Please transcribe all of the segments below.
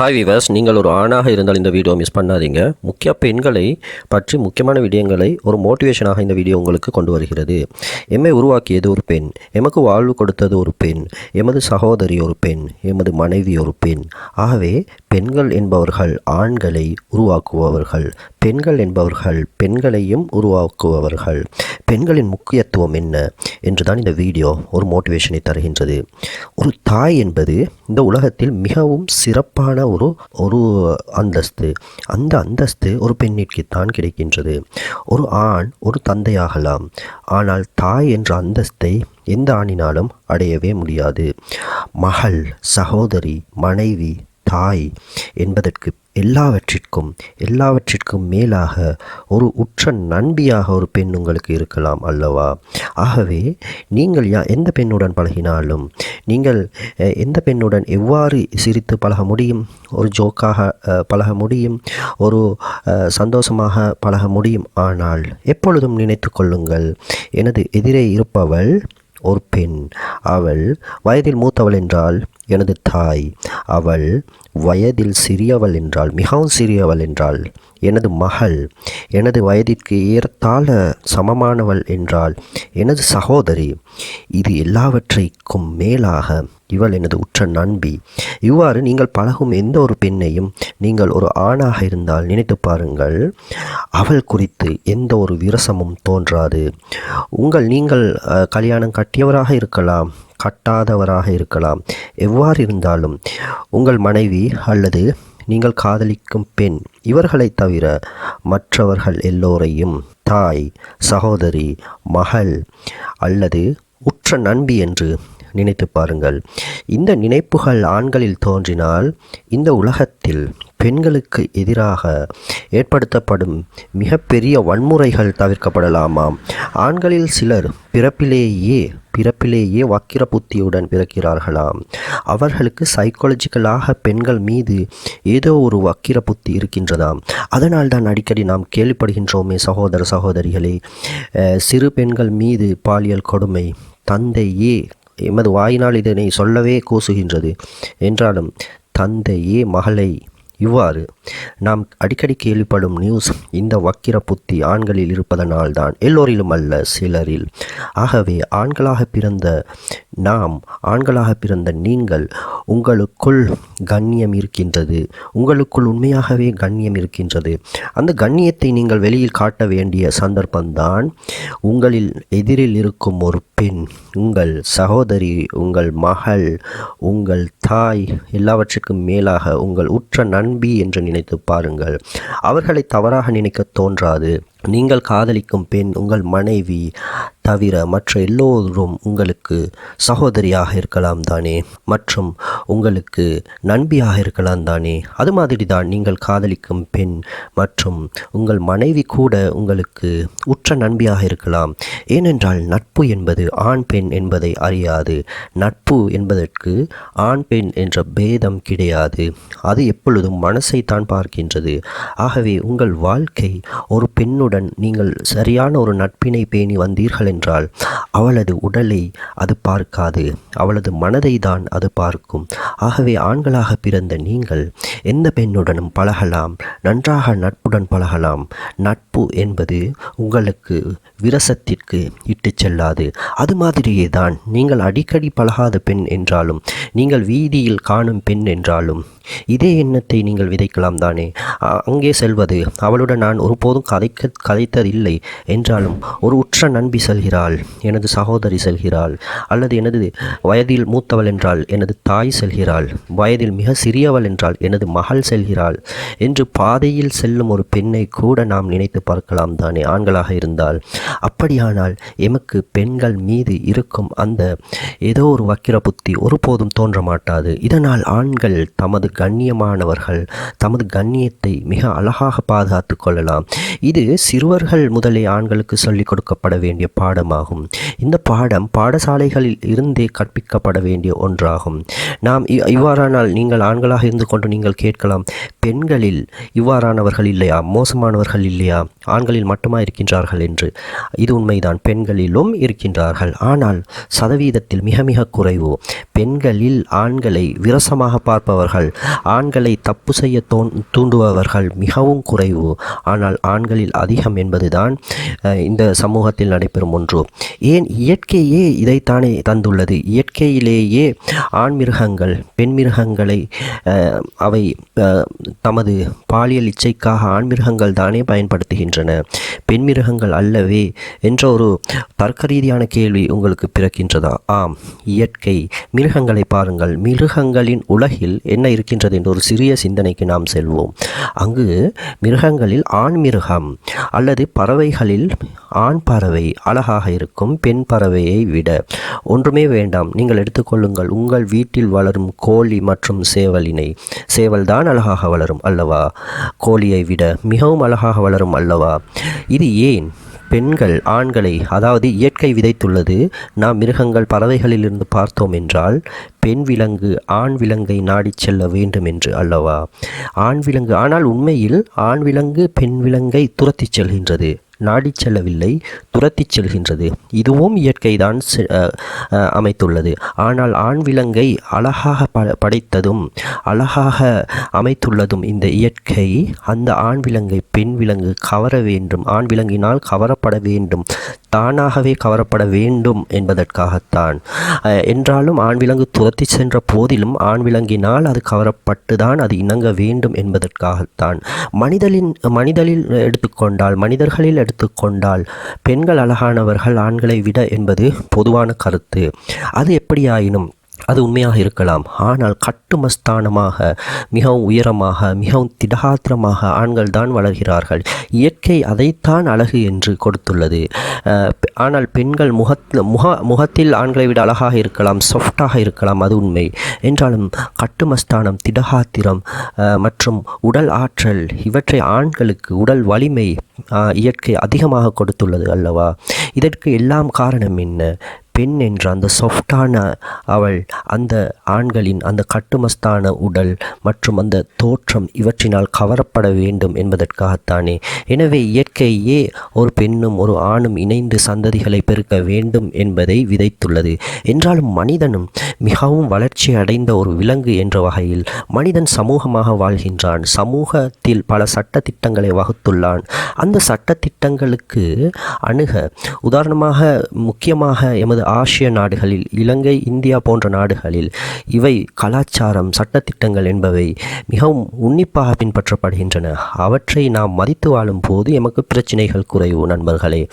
Hi viewers நீங்கள் ஒரு ஆணாக இருந்தால் இந்த வீடியோ மிஸ் பண்ணாதீங்க. முக்கிய பெண்களை பற்றி முக்கியமான விடயங்களை ஒரு மோட்டிவேஷனாக இந்த வீடியோ உங்களுக்கு கொண்டு வருகிறது. எம்மை உருவாக்கியது ஒரு பெண். எமக்கு வாழ்வு கொடுத்தது ஒரு பெண். எமது சகோதரி ஒரு பெண். எமது மனைவி ஒரு பெண். ஆகவே பெண்கள் என்பவர்கள் ஆண்களை உருவாக்குபவர்கள். பெண்கள் என்பவர்கள் பெண்களையும் உருவாக்குபவர்கள். பெண்களின் முக்கியத்துவம் என்ன என்றுதான் இந்த வீடியோ ஒரு மோட்டிவேஷனை தருகின்றது. ஒரு தாய் என்பது இந்த உலகத்தில் மிகவும் சிறப்பான ஒரு ஒரு அந்தஸ்து. அந்த அந்தஸ்து ஒரு பெண்ணிற்குத்தான் கிடைக்கின்றது. ஒரு ஆண் ஒரு தந்தையாகலாம். ஆனால் தாய் என்ற அந்தஸ்தை எந்த ஆணினாலும் அடையவே முடியாது. மகள் சகோதரி மனைவி தாய் என்பதற்கு எல்லாவற்றிற்கும் எல்லாவற்றிற்கும் மேலாக ஒரு உற்ற நண்பியாக ஒரு பெண் உங்களுக்கு இருக்கலாம் அல்லவா? ஆகவே நீங்கள் யா எந்த பெண்ணுடன் பழகினாலும் நீங்கள் எந்த பெண்ணுடன் எவ்வாறு சிரித்து பழக முடியும்? ஒரு ஜோக்காக பழக முடியும்? ஒரு சந்தோஷமாக பழக முடியும்? ஆனால் எப்பொழுதும் நினைத்து கொள்ளுங்கள் எனது எதிரே இருப்பவள் ஒரு பெண். அவள் வயதில் மூத்தவள் என்றால் எனது தாய். அவள் வயதில் சிறியவள் என்றால் மிகவும் சிறியவள் என்றால் எனது மகள் எனது வயதிற்கு ஏறத்தாழ சமமானவள் என்றால் எனது சகோதரி இது எல்லாவற்றைக்கும் மேலாக இவள் எனது உற்ற நண்பி. இவ்வாறு நீங்கள் பழகும் எந்த ஒரு பெண்ணையும் நீங்கள் ஒரு ஆணாக இருந்தால் நினைத்து பாருங்கள் அவள் குறித்து எந்த ஒரு விரசமும் தோன்றாது. உங்கள் நீங்கள் கல்யாணம் கட்டியவராக இருக்கலாம் கட்டாதவராக இருக்கலாம். எவ்வாறு இருந்தாலும் உங்கள் மனைவி அல்லது நீங்கள் காதலிக்கும் பெண். இவர்களைத் தவிர மற்றவர்கள் எல்லோரையும் தாய் சகோதரி மகள் அல்லது உற்ற நண்பி என்று நினைத்து பாருங்கள். இந்த நினைப்புகள் ஆண்களில் தோன்றினால் இந்த உலகத்தில் பெண்களுக்கு எதிராக ஏற்படுத்தப்படும் மிகப்பெரிய வன்முறைகள் தவிர்க்கப்படலாமாம். ஆண்களில் சிலர் பிறப்பிலேயே பிறப்பிலேயே வக்கிர புத்தியுடன் பிறக்கிறார்களாம். அவர்களுக்கு சைக்காலஜிக்கலாக பெண்கள் மீது ஏதோ ஒரு வக்கிர புத்தி இருக்கின்றதாம். அதனால் தான் அடிக்கடி நாம் கேள்விப்படுகின்றோமே சகோதர சகோதரிகளே சிறு பெண்கள் மீது பாலியல் கொடுமை தந்தையே எமது வாயினால் இதனை சொல்லவே கூசுகின்றது. என்றாலும் தந்தையே மகளை இவ்வாறு நாம் அடிக்கடி கேள்விப்படும் நியூஸ் இந்த வக்கிர புத்தி ஆண்களில் இருப்பதனால் தான் எல்லோரிலும் அல்ல சிலரில். ஆகவே ஆண்களாக பிறந்த நாம் ஆண்களாக பிறந்த நீங்கள் உங்களுக்குள் கண்ணியம் இருக்கின்றது. உங்களுக்குள் உண்மையாகவே கண்ணியம் இருக்கின்றது. அந்த கண்ணியத்தை நீங்கள் வெளியில் காட்ட வேண்டிய சந்தர்ப்பம்தான் உங்களில் எதிரில் இருக்கும் ஒரு பெண் உங்கள் சகோதரி உங்கள் மகள் உங்கள் தாய் எல்லாவற்றுக்கும் மேலாக உங்கள் உற்ற நண்பி என்று நினைத்து பாருங்கள். அவர்களை தவறாக நினைக்க தோன்றாது. நீங்கள் காதலிக்கும் பெண் உங்கள் மனைவி தவிர மற்ற எல்லோரும் உங்களுக்கு சகோதரியாக இருக்கலாம் தானே மற்றும் உங்களுக்கு நண்பியாக இருக்கலாம் தானே. அது மாதிரி தான் நீங்கள் காதலிக்கும் பெண் மற்றும் உங்கள் மனைவி கூட உங்களுக்கு உற்ற நண்பியாக இருக்கலாம். ஏனென்றால் நட்பு என்பது ஆண் பெண் என்பதை அறியாது. நட்பு என்பதற்கு ஆண் பெண் என்ற பேதம் கிடையாது. அது எப்பொழுதும் மனசை தான் பார்க்கின்றது. ஆகவே உங்கள் வாழ்க்கை ஒரு பெண்ணுடன் நீங்கள் சரியான ஒரு நட்பினை பேணி வந்தீர்கள் என்றால் அவளது உடலை அது பார்க்காது. அவளது மனதை தான் அது பார்க்கும். ஆகவே ஆண்களாக பிறந்த நீங்கள் எந்த பெண்ணுடனும் பழகலாம். நன்றாக நட்புடன் பழகலாம். நட்பு என்பது உங்களுக்கு விரசத்திற்கு இட்டுச் செல்லாது. அது மாதிரியே தான் நீங்கள் அடிக்கடி பழகாத பெண் என்றாலும் நீங்கள் வீதியில் காணும் பெண் என்றாலும் இதே எண்ணத்தை நீங்கள் விதைக்கலாம் தானே? அங்கே செல்வது அவளுடன் நான் ஒருபோதும் கதைக்க கதைத்ததில்லை. என்றாலும் ஒரு உற்ற நண்பி செல்கிறாள் எனது சகோதரி செல்கிறாள் அல்லது எனது வயதில் மூத்தவள் என்றால் எனது தாய் செல்கிறாள் வயதில் மிக சிறியவள் என்றால் எனது மகள் செல்கிறாள் என்று பாதையில் செல்லும் ஒரு பெண்ணை கூட நாம் நினைத்து பார்க்கலாம் தானே ஆண்களாக இருந்தால். அப்படியானால் எமக்கு பெண்கள் மீது இருக்கும் அந்த ஏதோ ஒரு வக்கிர புத்தி ஒருபோதும் தோன்ற மாட்டாது இதனால் ஆண்கள் தமது கண்ணியமானவர்கள் தமது கண்ணியத்தை மிக அழகாக பாதுகாத்து கொள்ளலாம். இது சிறுவர்கள் முதலே ஆண்களுக்கு சொல்லிக் கொடுக்கப்பட வேண்டிய பாடமாகும். இந்த பாடம் பாடசாலைகளில் இருந்தே கற்பிக்கப்பட வேண்டிய ஒன்றாகும். நாம் இவ்வாறானால் நீங்கள் ஆண்களாக இருந்து கொண்டு நீங்கள் கேட்கலாம் பெண்களில் இவ்வாறானவர்கள் இல்லையா? மோசமானவர்கள் இல்லையா? ஆண்களில் மட்டுமா இருக்கின்றார்கள்? என்று. இது உண்மைதான் பெண்களிலும் இருக்கின்றார்கள். ஆனால் சதவீதத்தில் மிக மிக குறைவு. பெண்களில் ஆண்களை விரசமாக பார்ப்பவர்கள் ஆண்களை தப்பு செய்ய தோன் தூண்டுபவர்கள் மிகவும் குறைவு. ஆனால் ஆண்களில் அதிகம் என்பதுதான் இந்த சமூகத்தில் நடைபெறும் ஒன்று. ஏன் இயற்கையே இதைத்தானே தந்துள்ளது? இயற்கையிலேயே ஆண் மிருகங்கள் பெண் மிருகங்களை அவை தமது பாலியல் இச்சைக்காக ஆண் மிருகங்கள் தானே பயன்படுத்துகின்றன? பெண் மிருகங்கள் அல்லவே என்ற ஒரு தர்க்க ரீதியான கேள்வி உங்களுக்கு பிறக்கின்றதா? ஆம் இயற்கை. மிருகங்களை பாருங்கள். மிருகங்களின் உலகில் என்ன இருக்கின்றது என்ற ஒரு சிறிய சிந்தனைக்கு நாம் செல்வோம். அங்கு மிருகங்களில் ஆண் மிருகம் அல்லது பறவைகளில் ஆண் பறவை அழகாக இருக்கும் பெண் பறவையை விட ஒன்றுமே வேண்டாம். நீங்கள் எடுத்துக்கொள்ளுங்கள் உங்கள் வீட்டில் வளரும் கோழி மற்றும் சேவலினை சேவல் தான் அழகாக வளரும் அல்லவா? கோழியை விட மிகவும் அழகாக வளரும் அல்லவா? இது ஏன்? பெண்கள் ஆண்களை அதாவது இயற்கை விதைத்துள்ளது நாம் மிருகங்கள் பறவைகளிலிருந்து பார்த்தோம் என்றால் பெண் விலங்கு ஆண் விலங்கை நாடிச் செல்ல வேண்டும் என்று அல்லவா? ஆண் விலங்கு ஆனால் உண்மையில் ஆண் விலங்கு பெண் விலங்கை துரத்திச் செல்கின்றது. நாடிச் செல்லவில்லை துரத்திச் செல்கின்றது. இதுவும் இயற்கைதான் செ- அமைத்துள்ளது. ஆனால் ஆண் விலங்கை அழகாக ப படைத்ததும் அழகாக அமைத்துள்ளதும் இந்த இயற்கை அந்த ஆண் விலங்கை பெண் விலங்கு கவர வேண்டும். ஆண் விலங்கினால் கவரப்பட வேண்டும். தானாகவே கவரப்பட வேண்டும் என்பதற்காகத்தான். என்றாலும் ஆண் விலங்கு துரத்தி சென்ற போதிலும் ஆண் விலங்கினால் அது கவரப்பட்டு தான் அது இணங்க வேண்டும் என்பதற்காகத்தான். மனிதனின் மனிதனில் எடுத்துக்கொண்டால் மனிதர்களில் எடுத்துக்கொண்டால் பெண்கள் அழகானவர்கள் ஆண்களை விட என்பது பொதுவான கருத்து. அது எப்படியாயினும் அது உண்மையாக இருக்கலாம். ஆனால் கட்டுமஸ்தானமாக மிகவும் உயரமாக மிகவும் திடகாத்திரமாக ஆண்கள் தான் வளர்கிறார்கள். இயற்கை அதைத்தான் அழகு என்று கொடுத்துள்ளது. ஆனால் பெண்கள் முகத்தில் முக முகத்தில் ஆண்களை விட அழகாக இருக்கலாம் சாஃப்டாக இருக்கலாம் அது உண்மை. என்றாலும் கட்டுமஸ்தானம் திடகாத்திரம் மற்றும் உடல் ஆற்றல் இவற்றை ஆண்களுக்கு உடல் வலிமை இயற்கை அதிகமாக கொடுத்துள்ளது அல்லவா? இதற்கு எல்லாம் காரணம் என்ன? பெண் என்ற அந்த சாஃப்டான அவள் அந்த ஆண்களின் அந்த கட்டுமஸ்தான உடல் மற்றும் அந்த தோற்றம் இவற்றினால் கவரப்பட வேண்டும் என்பதற்காகத்தானே. எனவே இயற்கையே ஒரு பெண்ணும் ஒரு ஆணும் இணைந்து சந்ததிகளை பெருக்க வேண்டும் என்பதை விதைத்துள்ளது. என்றாலும் மனிதனும் மிகவும் வளர்ச்சி அடைந்த ஒரு விலங்கு என்ற வகையில் மனிதன் சமூகமாக வாழ்கின்றான். சமூகத்தில் பல சட்ட திட்டங்களை வகுத்துள்ளான். அந்த சட்ட திட்டங்களுக்கு அணுக உதாரணமாக முக்கியமாக எமது ஆசிய நாடுகளில் இலங்கை இந்தியா போன்ற நாடுகளில் இவை கலாச்சாரம் சட்டத்திட்டங்கள் என்பவை மிகவும் உன்னிப்பாக பின்பற்றப்படுகின்றன. அவற்றை நாம் மதித்து வாழும் போது எமக்கு பிரச்சனைகள் குறைவு நண்பர்களே.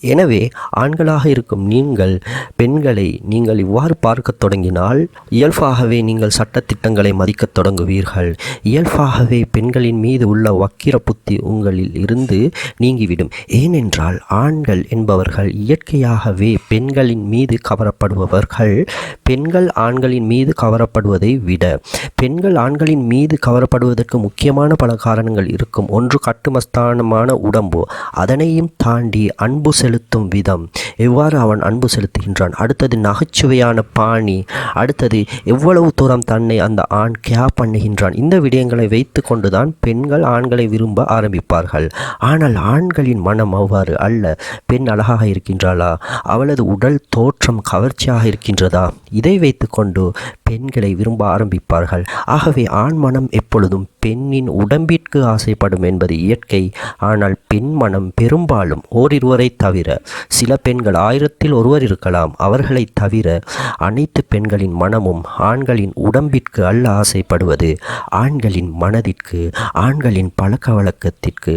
எனவே ஆண்களாக இருக்கும் நீங்கள் பெண்களை நீங்கள் இவ்வாறு பார்க்கத் தொடங்கினால் இயல்பாகவே நீங்கள் சட்டத்திட்டங்களை மதிக்கத் தொடங்குவீர்கள். இயல்பாகவே பெண்களின் மீது உள்ள வக்கிர புத்தி உங்களில் இருந்து நீங்கிவிடும். ஏனென்றால் ஆண்கள் என்பவர்கள் இயற்கையாகவே பெண்களின் மீது கவரப்படுபவர்கள் பெண்கள் ஆண்களின் மீது கவரப்படுவதை விட பெண்கள் ஆண்களின் மீது கவரப்படுவதற்கு முக்கியமான பல காரணங்கள் இருக்கும். ஒன்று கட்டுமஸ்தானமான உடம்பு அதனையும் தாண்டி அன்பு செலுத்தும் விதம். எவ்வாறு அவன் அன்பு செலுத்துகின்றான்? அடுத்தது நகைச்சுவையான பாணி அடுத்தது எவ்வளவு தூரம் தன்னை அந்த ஆண் கேர் பண்ணுகின்றான்? இந்த விடயங்களை வைத்து கொண்டுதான் பெண்கள் ஆண்களை விரும்ப ஆரம்பிப்பார்கள். ஆனால் ஆண்களின் மனம் அவ்வாறு அல்ல. பெண் அழகாக இருக்கின்றாளா? அவளது உடல் தோற்றம் கவர்ச்சியாக இருக்கின்றதா? இதை வைத்துக்கொண்டு பெண்களை விரும்ப ஆரம்பிப்பார்கள். ஆகவே ஆண் மனம் எப்பொழுதும் பெண்ணின் உடம்பிற்கு ஆசைப்படும் என்பது இயற்கை. ஆனால் பெண் மனம் பெரும்பாலும் ஓரிருவரை தவிர சில பெண்கள் ஆயிரத்தில் ஒருவர் இருக்கலாம். அவர்களை தவிர அனைத்து பெண்களின் மனமும் ஆண்களின் உடம்பிற்கு அல்ல ஆசைப்படுவது. ஆண்களின் மனதிற்கு ஆண்களின் பழக்க வழக்கத்திற்கு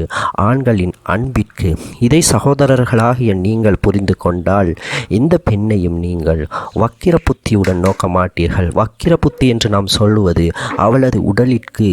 ஆண்களின் அன்பிற்கு. இதை சகோதரர்களாகிய நீங்கள் புரிந்து கொண்டால் எந்த பெண்ணையும் நீங்கள் வக்கிர புத்தியுடன் நோக்க மாட்டீர்கள் வக்கிர புத்தி என்று நாம் சொல்லுவது அவளது உடலிற்கு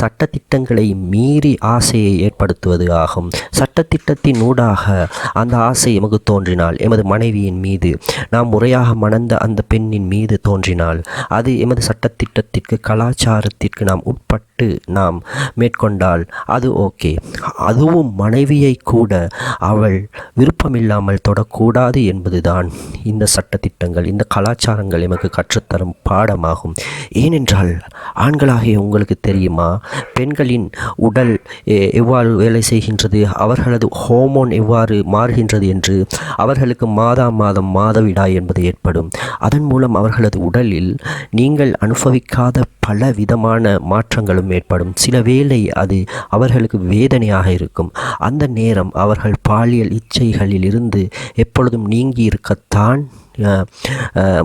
சட்டத்திட்டங்களை மீறி ஆசையை ஏற்படுத்துவது ஆகும். சட்டத்திட்டத்தின் ஊடாக அந்த ஆசை எமக்கு தோன்றினால் எமது மனைவியின் மீது நாம் முறையாக மணந்த அந்த பெண்ணின் மீது தோன்றினால் அது எமது சட்டத்திட்டத்திற்கு கலாச்சாரத்திற்கு நாம் உட்பட்டு நாம் மேற்கொண்டால் அது ஓகே. அதுவும் மனைவியை கூட அவள் விருப்பமில்லாமல் தொடக்கூடாது என்பதுதான் இந்த சட்டத்திட்டங்கள் இந்த கலாச்சாரங்கள் எமக்கு கற்றுத்தரும் பாடமாகும். ஏனென்றால் ஆண்களாகிய உங்களுக்கு தெரியுமா பெண்களின் உடல் எ- எவ்வாறு வேலை செய்கின்றது அவர்களது ஹோமோன் எவ்வாறு மாறுகின்றது என்று அவர்களுக்கு மாதா மாதம் மாதவிடாய் என்பது ஏற்படும். அதன் மூலம் அவர்களது உடலில் நீங்கள் அனுபவிக்காத பல விதமான மாற்றங்களும் ஏற்படும். சில வேளை அது அவர்களுக்கு வேதனையாக இருக்கும். அந்த நேரம் அவர்கள் பாலியல் இச்சைகளில் இருந்து எப்பொழுதும் நீங்கி இருக்கத்தான் அஹ்,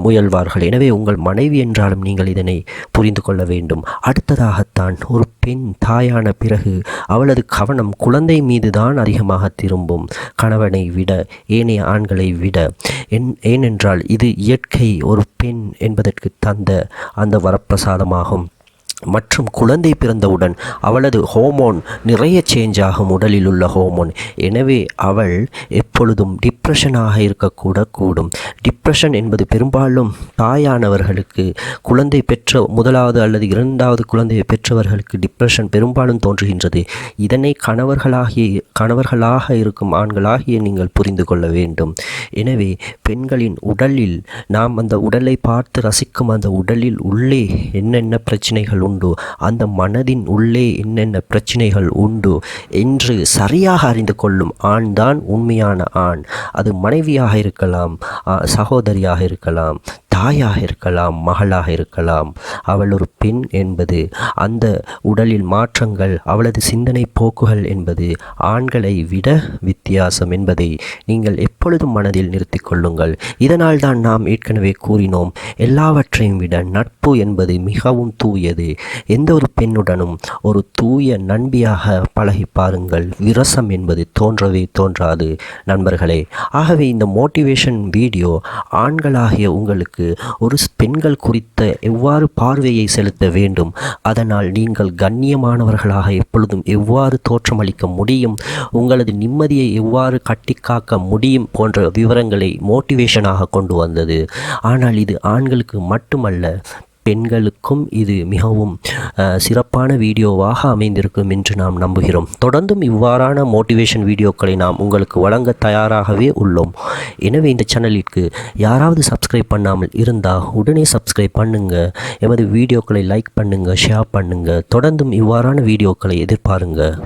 முயல்வார்கள். எனவே உங்கள் மனைவி என்றாலும் நீங்கள் இதனை புரிந்து கொள்ள வேண்டும். அடுத்ததாகத்தான் ஒரு பெண் தாயான பிறகு அவளது கவனம் குழந்தை மீது தான் அதிகமாக திரும்பும். கணவனை விட ஏனைய ஆண்களை விட. என் ஏனென்றால் இது இயற்கை ஒரு பெண் என்பதற்கு தந்த அந்த வரப்பிரசாதமாகும். மற்றும் குழந்தை பிறந்தவுடன் அவளது ஹோமோன் நிறைய சேஞ்ச் ஆகும் உடலில் உள்ள ஹோமோன் எனவே அவள் எப்பொழுதும் டிப்ரெஷனாக இருக்கக்கூட கூடும். டிப்ரெஷன் என்பது பெரும்பாலும் தாயானவர்களுக்கு குழந்தை பெற்ற முதலாவது அல்லது இரண்டாவது குழந்தையை பெற்றவர்களுக்கு டிப்ரெஷன் பெரும்பாலும் தோன்றுகின்றது. இதனை கணவர்களாகிய கணவர்களாக இருக்கும் ஆண்களாகிய நீங்கள் புரிந்து கொள்ள வேண்டும். எனவே பெண்களின் உடலில் நாம் அந்த உடலை பார்த்து ரசிக்கும் அந்த உடலில் உள்ளே என்னென்ன பிரச்சனைகள் உண்டு. அந்த மனதின் உள்ளே என்னென்ன பிரச்சனைகள் உண்டு என்று சரியாக அறிந்து கொள்ளும் ஆண் தான் உண்மையான ஆண். அது மனைவியாக இருக்கலாம் சகோதரியாக இருக்கலாம் தாயாக இருக்கலாம் மகளாக இருக்கலாம். அவள் ஒரு பெண் என்பது அந்த உடலில் மாற்றங்கள் அவளது சிந்தனை போக்குகள் என்பது ஆண்களை விட வித்தியாசம் என்பதை நீங்கள் எப்பொழுதும் மனதில் நிறுத்திக் கொள்ளுங்கள். இதனால் தான் நாம் ஏற்கனவே கூறினோம் எல்லாவற்றையும் விட நட்பு என்பது மிகவும் தூயது. எந்த ஒரு பெண்ணுடனும் ஒரு தூய நண்பியாக பழகி பாருங்கள் விரசம் என்பது தோன்றவே தோன்றாது. நண்பர்களே ஆகவே இந்த மோட்டிவேஷன் வீடியோ ஆண்களாகிய உங்களுக்கு ஒரு பெண்கள் குறித்த எவ்வாறு பார்வையை செலுத்த வேண்டும்? அதனால் நீங்கள் கண்ணியமானவர்களாக எப்பொழுதும் எவ்வாறு தோற்றமளிக்க முடியும்? உங்களது நிம்மதியை எவ்வாறு கட்டிக்காக்க முடியும்? போன்ற விவரங்களை மோட்டிவேஷனாக கொண்டு வந்தது. ஆனால் இது ஆண்களுக்கு மட்டுமல்ல பெண்களுக்கும் இது மிகவும் சிறப்பான வீடியோவாக அமைந்திருக்கும் என்று நாம் நம்புகிறோம். தொடர்ந்தும் இவ்வாறான மோட்டிவேஷன் வீடியோக்களை நாம் உங்களுக்கு வழங்க தயாராகவே உள்ளோம். எனவே இந்த சேனலிற்கு யாராவது சப்ஸ்கிரைப் பண்ணாமல் இருந்தால் உடனே சப்ஸ்கிரைப் பண்ணுங்கள் எமது வீடியோக்களை லைக் பண்ணுங்கள் ஷேர் பண்ணுங்கள் தொடர்ந்தும் இவ்வாறான வீடியோக்களை எதிர்பாருங்கள்